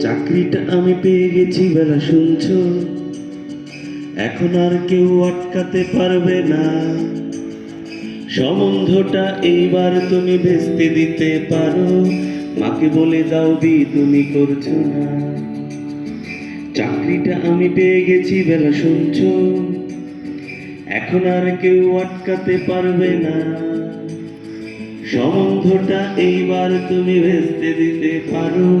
চাকরিটা আমি পেয়ে গেছি, বেলা শুনছো? এখন আর কেউ আটকাতে পারবে না। সম্বন্ধটা এইবার তুমি ভেস্তে দিতে পারো। মাকে বলে দাও বি তুমি করছ না। চাকরিটা আমি পেয়ে গেছি, বেলা শুনছো? এখন আর কেউ আটকাতে পারবে না। সম্বন্ধটা এইবার তুমি ভেস্তে দিতে পারো।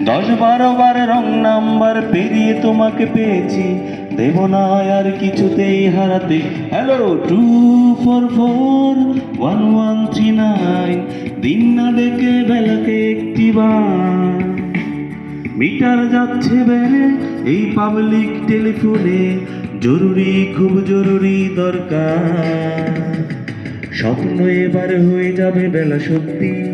দশ বারো বার রং নাম্বার পেরিয়ে তোমাকে পেয়েছি। দেব না আর কিছুতেই হারাতে। Hello two four four one one three nine দিন না ডেকে বেলাকে একটি বার মিটার যাচ্ছে বেড়ে এই পাবলিক টেলিফোনে জরুরি, খুব জরুরি দরকার। স্বপ্ন এবার হয়ে যাবে বেলা সত্যি।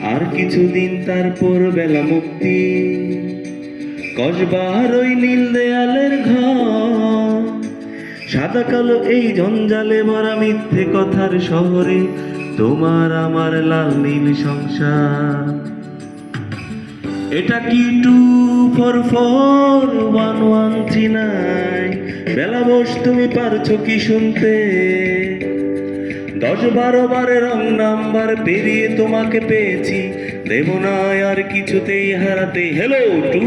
আর কিছুদিন তারপর বেলা মুক্তি। কসবার ওই নীল দেয়ালের সাদা কালো এই জঞ্জালে মরা মিথ্যে কথার শহরে তোমার আমার লাল নীল সংসার। এটা কি two four four one one nine? Bela Bose, তুমি পারছ কি শুনতে? দশ বারো বার রং নাম্বার পেরিয়ে তোমাকে পেয়েছি। দেব না আর কিছুতেই হারাতে। Hello two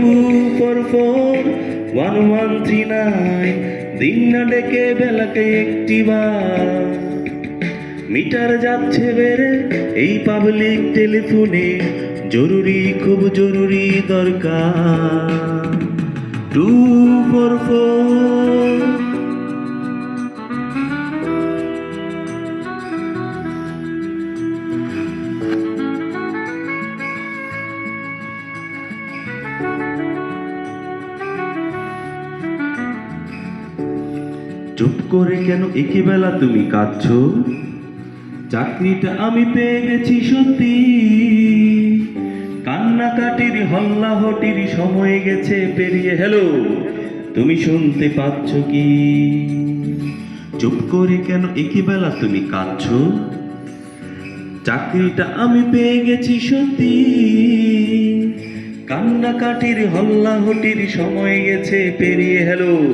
four four one one three nine দিন না ডেকে বেলাকে একটি বার। মিটার যাচ্ছে বেড়ে এই পাবলিক টেলিফোনে জরুরি, খুব জরুরি দরকার। টু ফোর ফোর চুপ করে কেন একে বেলা তুমি কাঁদছো? চাকরিটা আমি পেয়ে গেছি সত্যি। কান্নাকাটির, হল্লাহটির সময় গেছে পেরিয়ে। হ্যালো তুমি শুনতে পাচ্ছ কি? চুপ করে কেন একই বেলা তুমি কাঁদছো? চাকরিটা আমি পেয়ে গেছি সত্যি। কান্নাকাটির, হল্লাহটির সময় গেছে পেরিয়ে। হ্যালো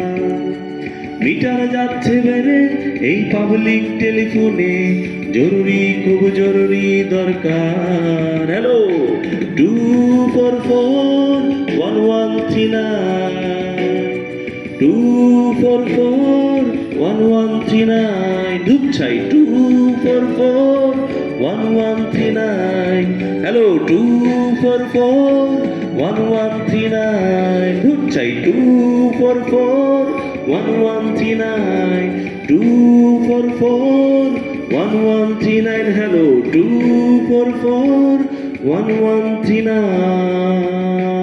মিটার যাচ্ছে বেড়ে এই পাবলিক টেলিফোনে জরুরি, খুব জরুরি দরকার। Hello two four four one one three nine two four four one one three nine ছাই two four four one one three nine hello two four four one one three nine ছাই two four four one one three nine two four four one one three nine hello two four four one one three nine